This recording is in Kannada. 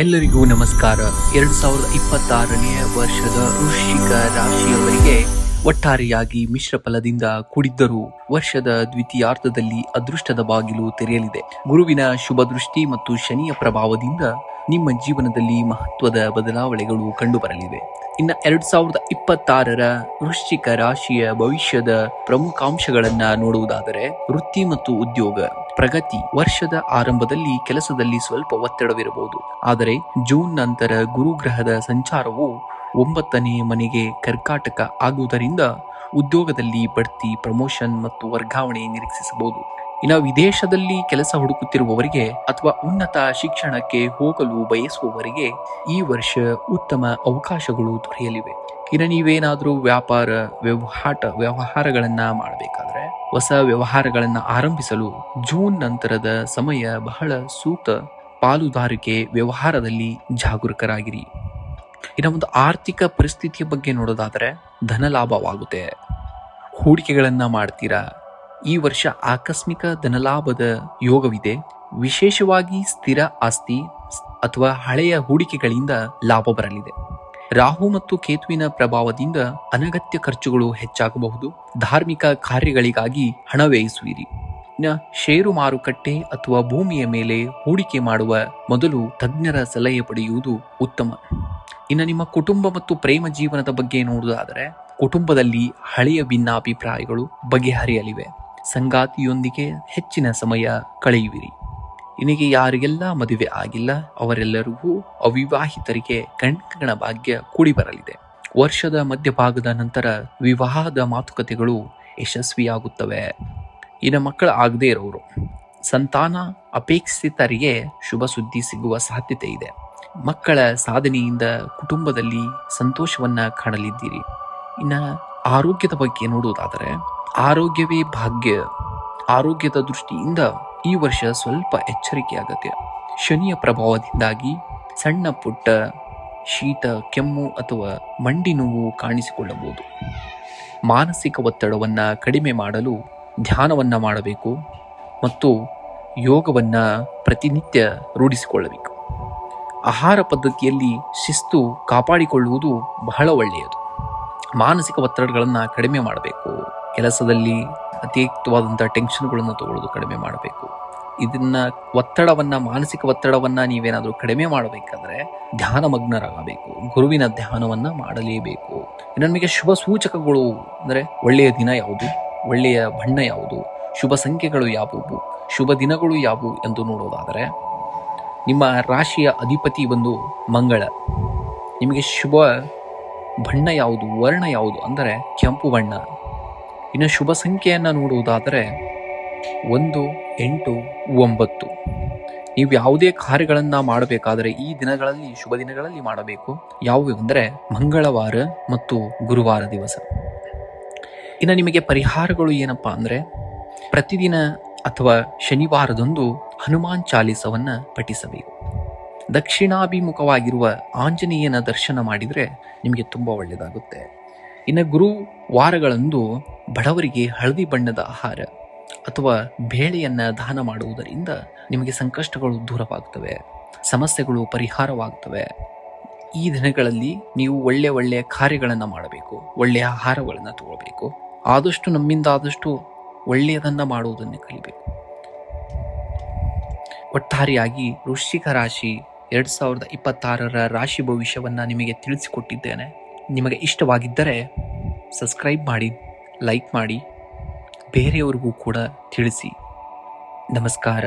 ಎಲ್ಲರಿಗೂ ನಮಸ್ಕಾರ. ಎರಡ್ ಸಾವಿರದ ಇಪ್ಪತ್ತಾರನೆಯ ವರ್ಷದ ವೃಶ್ಚಿಕ ರಾಶಿಯವರಿಗೆ ಒಟ್ಟಾರೆಯಾಗಿ ಮಿಶ್ರ ಫಲದಿಂದ ಕೂಡಿದ್ದರೂ ವರ್ಷದ ದ್ವಿತೀಯಾರ್ಧದಲ್ಲಿ ಅದೃಷ್ಟದ ಬಾಗಿಲು ತೆರೆಯಲಿದೆ. ಗುರುವಿನ ಶುಭ ದೃಷ್ಟಿ ಮತ್ತು ಶನಿಯ ಪ್ರಭಾವದಿಂದ ನಿಮ್ಮ ಜೀವನದಲ್ಲಿ ಮಹತ್ವದ ಬದಲಾವಣೆಗಳು ಕಂಡುಬರಲಿವೆ. ಇನ್ನು ಎರಡ್ ಸಾವಿರದ ಇಪ್ಪತ್ತಾರರ ವೃಶ್ಚಿಕ ರಾಶಿಯ ಭವಿಷ್ಯದ ಪ್ರಮುಖಾಂಶಗಳನ್ನ ನೋಡುವುದಾದರೆ ವೃತ್ತಿ ಮತ್ತು ಉದ್ಯೋಗ. ಪ್ರಗತಿ ವರ್ಷದ ಆರಂಭದಲ್ಲಿ ಕೆಲಸದಲ್ಲಿ ಸ್ವಲ್ಪ ಒತ್ತಡವಿರಬಹುದು. ಆದರೆ ಜೂನ್ ನಂತರ ಗುರುಗ್ರಹದ ಸಂಚಾರವು ಒಂಬತ್ತನೇ ಮನೆಗೆ ಕರ್ಕಾಟಕ ಆಗುವುದರಿಂದ ಉದ್ಯೋಗದಲ್ಲಿ ಬಡ್ತಿ, ಪ್ರಮೋಷನ್ ಮತ್ತು ವರ್ಗಾವಣೆ ನಿರೀಕ್ಷಿಸಬಹುದು. ಇನ್ನು ವಿದೇಶದಲ್ಲಿ ಕೆಲಸ ಹುಡುಕುತ್ತಿರುವವರಿಗೆ ಅಥವಾ ಉನ್ನತ ಶಿಕ್ಷಣಕ್ಕೆ ಹೋಗಲು ಬಯಸುವವರಿಗೆ ಈ ವರ್ಷ ಉತ್ತಮ ಅವಕಾಶಗಳು ದೊರೆಯಲಿವೆ. ಇನ್ನು ನೀವೇನಾದರೂ ವ್ಯಾಪಾರ ವ್ಯವಹಾರ ವ್ಯವಹಾರಗಳನ್ನು ಮಾಡಬೇಕಾದ್ರೆ ಹೊಸ ವ್ಯವಹಾರಗಳನ್ನು ಆರಂಭಿಸಲು ಜೂನ್ ನಂತರದ ಸಮಯ ಬಹಳ ಸೂಕ್ತ ಪಾಲುದಾರಿಕೆ ವ್ಯವಹಾರದಲ್ಲಿ ಜಾಗರೂಕರಾಗಿರಿ. ಇನ್ನು ಒಂದು ಆರ್ಥಿಕ ಪರಿಸ್ಥಿತಿಯ ಬಗ್ಗೆ ನೋಡೋದಾದರೆ ಧನ ಲಾಭವಾಗುತ್ತೆ. ಹೂಡಿಕೆಗಳನ್ನು ಮಾಡ್ತೀರಾ? ಈ ವರ್ಷ ಆಕಸ್ಮಿಕ ಧನಲಾಭದ ಯೋಗವಿದೆ. ವಿಶೇಷವಾಗಿ ಸ್ಥಿರ ಆಸ್ತಿ ಅಥವಾ ಹಳೆಯ ಹೂಡಿಕೆಗಳಿಂದ ಲಾಭ ಬರಲಿದೆ. ರಾಹು ಮತ್ತು ಕೇತುವಿನ ಪ್ರಭಾವದಿಂದ ಅನಗತ್ಯ ಖರ್ಚುಗಳು ಹೆಚ್ಚಾಗಬಹುದು. ಧಾರ್ಮಿಕ ಕಾರ್ಯಗಳಿಗಾಗಿ ಹಣ ವ್ಯಯಿಸುವಿರಿ. ನ ಷೇರು ಮಾರುಕಟ್ಟೆ ಅಥವಾ ಭೂಮಿಯ ಮೇಲೆ ಹೂಡಿಕೆ ಮಾಡುವ ಮೊದಲು ತಜ್ಞರ ಸಲಹೆ ಪಡೆಯುವುದು ಉತ್ತಮ. ಇನ್ನು ನಿಮ್ಮ ಕುಟುಂಬ ಮತ್ತು ಪ್ರೇಮ ಜೀವನದ ಬಗ್ಗೆ ನೋಡುವುದಾದರೆ, ಕುಟುಂಬದಲ್ಲಿ ಹಳೆಯ ಭಿನ್ನಾಭಿಪ್ರಾಯಗಳು ಬಗೆಹರಿಯಲಿವೆ. ಸಂಗಾತಿಯೊಂದಿಗೆ ಹೆಚ್ಚಿನ ಸಮಯ ಕಳೆಯುವಿರಿ. ನಿನಗೆ ಯಾರಿಗೆಲ್ಲ ಮದುವೆ ಆಗಿಲ್ಲ, ಅವರೆಲ್ಲರಿಗೂ ಅವಿವಾಹಿತರಿಗೆ ಕಣ್ಕಣ ಭಾಗ್ಯ ಕೂಡಿ ಬರಲಿದೆ ವರ್ಷದ ಮಧ್ಯಭಾಗದ ನಂತರ ವಿವಾಹದ ಮಾತುಕತೆಗಳು ಯಶಸ್ವಿಯಾಗುತ್ತವೆ. ಇನ್ನು ಮಕ್ಕಳು ಆಗದೇ ಇರೋರು. ಸಂತಾನ ಅಪೇಕ್ಷಿತರಿಗೆ ಶುಭ ಸುದ್ದಿ ಸಿಗುವ ಸಾಧ್ಯತೆ ಇದೆ. ಮಕ್ಕಳ ಸಾಧನೆಯಿಂದ ಕುಟುಂಬದಲ್ಲಿ ಸಂತೋಷವನ್ನು ಕಾಣಲಿದ್ದೀರಿ. ಇನ್ನು ಆರೋಗ್ಯದ ಬಗ್ಗೆ ನೋಡುವುದಾದರೆ, ಆರೋಗ್ಯವೇ ಭಾಗ್ಯ. ಆರೋಗ್ಯದ ದೃಷ್ಟಿಯಿಂದ ಈ ವರ್ಷ ಸ್ವಲ್ಪ ಎಚ್ಚರಿಕೆ ಅಗತ್ಯ ಶನಿಯ ಪ್ರಭಾವದಿಂದಾಗಿ ಸಣ್ಣ ಪುಟ್ಟ ಶೀತ, ಕೆಮ್ಮು ಅಥವಾ ಮಂಡಿ ನೋವು ಕಾಣಿಸಿಕೊಳ್ಳಬಹುದು. ಮಾನಸಿಕ ಒತ್ತಡವನ್ನು ಕಡಿಮೆ ಮಾಡಲು ಧ್ಯಾನವನ್ನು ಮಾಡಬೇಕು ಮತ್ತು ಯೋಗವನ್ನು ಪ್ರತಿನಿತ್ಯ ರೂಢಿಸಿಕೊಳ್ಳಬೇಕು. ಆಹಾರ ಪದ್ಧತಿಯಲ್ಲಿ ಶಿಸ್ತು ಕಾಪಾಡಿಕೊಳ್ಳುವುದು ಬಹಳ ಒಳ್ಳೆಯದು. ಮಾನಸಿಕ ಒತ್ತಡಗಳನ್ನು ಕಡಿಮೆ ಮಾಡಬೇಕು. ಕೆಲಸದಲ್ಲಿ ಅತಿಯುಕ್ತವಾದಂಥ ಟೆನ್ಷನ್ಗಳನ್ನು ತಗೊಳ್ಳೋದು ಕಡಿಮೆ ಮಾಡಬೇಕು. ಇದನ್ನ ಒತ್ತಡವನ್ನ, ಮಾನಸಿಕ ಒತ್ತಡವನ್ನ ನೀವೇನಾದರೂ ಕಡಿಮೆ ಮಾಡಬೇಕಾದ್ರೆ ಧ್ಯಾನ ಮಗ್ನರಾಗಬೇಕು. ಗುರುವಿನ ಧ್ಯಾನವನ್ನ ಮಾಡಲೇಬೇಕು. ನಮಗೆ ಶುಭ ಸೂಚಕಗಳು ಅಂದರೆ ಒಳ್ಳೆಯ ದಿನ ಯಾವುದು? ಒಳ್ಳೆಯ ಬಣ್ಣ ಯಾವುದು? ಶುಭ ಸಂಖ್ಯೆಗಳು ಯಾವುವು? ಶುಭ ದಿನಗಳು ಯಾವುವು ಎಂದು ನೋಡೋದಾದರೆ ನಿಮ್ಮ ರಾಶಿಯ ಅಧಿಪತಿ ಒಂದು ಮಂಗಳ. ನಿಮಗೆ ಶುಭ ಬಣ್ಣ ಯಾವುದು? ವರ್ಣ ಯಾವುದು? ಅಂದರೆ ಕೆಂಪು ಬಣ್ಣ. ಇನ್ನು ಶುಭ ಸಂಖ್ಯೆಯನ್ನು ನೋಡುವುದಾದರೆ ಒಂದು, ಎಂಟು, ಒಂಬತ್ತು. ನೀವು ಯಾವುದೇ ಕಾರ್ಯಗಳನ್ನು ಮಾಡಬೇಕಾದರೆ ಈ ದಿನಗಳಲ್ಲಿ, ಶುಭ ದಿನಗಳಲ್ಲಿ ಮಾಡಬೇಕು. ಯಾವುವು ಅಂದರೆ ಮಂಗಳವಾರ ಮತ್ತು ಗುರುವಾರ ದಿವಸ. ಇನ್ನು ನಿಮಗೆ ಪರಿಹಾರಗಳು ಏನಪ್ಪ ಅಂದರೆ ಪ್ರತಿದಿನ ಅಥವಾ ಶನಿವಾರದಂದು ಹನುಮಾನ್ ಚಾಲಿಸವನ್ನು ಪಠಿಸಬೇಕು. ದಕ್ಷಿಣಾಭಿಮುಖವಾಗಿರುವ ಆಂಜನೇಯನ ದರ್ಶನ ಮಾಡಿದರೆ ನಿಮಗೆ ತುಂಬ ಒಳ್ಳೆಯದಾಗುತ್ತೆ. ಇನ್ನು ಗುರುವಾರಗಳಂದು ಬಡವರಿಗೆ ಹಳದಿ ಬಣ್ಣದ ಆಹಾರ ಅಥವಾ ಬೇಳೆಯನ್ನು ದಾನ ಮಾಡುವುದರಿಂದ ನಿಮಗೆ ಸಂಕಷ್ಟಗಳು ದೂರವಾಗ್ತವೆ, ಸಮಸ್ಯೆಗಳು ಪರಿಹಾರವಾಗ್ತವೆ. ಈ ದಿನಗಳಲ್ಲಿ ನೀವು ಒಳ್ಳೆಯ ಒಳ್ಳೆಯ ಕಾರ್ಯಗಳನ್ನು ಮಾಡಬೇಕು ಒಳ್ಳೆಯ ಆಹಾರಗಳನ್ನು ತಗೊಳ್ಬೇಕು. ಆದಷ್ಟು ನಮ್ಮಿಂದ ಆದಷ್ಟು ಒಳ್ಳೆಯದನ್ನು ಮಾಡುವುದನ್ನು ಕಲಿಬೇಕು. ಒಟ್ಟಾರೆಯಾಗಿ ವೃಶ್ಚಿಕ ರಾಶಿ ಎರಡು ಸಾವಿರದ ಇಪ್ಪತ್ತಾರರ ರಾಶಿ ಭವಿಷ್ಯವನ್ನು ನಿಮಗೆ ತಿಳಿಸಿಕೊಟ್ಟಿದ್ದೇನೆ. ನಿಮಗೆ ಇಷ್ಟವಾಗಿದ್ದರೆ ಸಬ್ಸ್ಕ್ರೈಬ್ ಮಾಡಿ ಲೈಕ್ ಮಾಡಿ ಬೇರೆಯವರಿಗೂ ಕೂಡ ತಿಳಿಸಿ. ನಮಸ್ಕಾರ.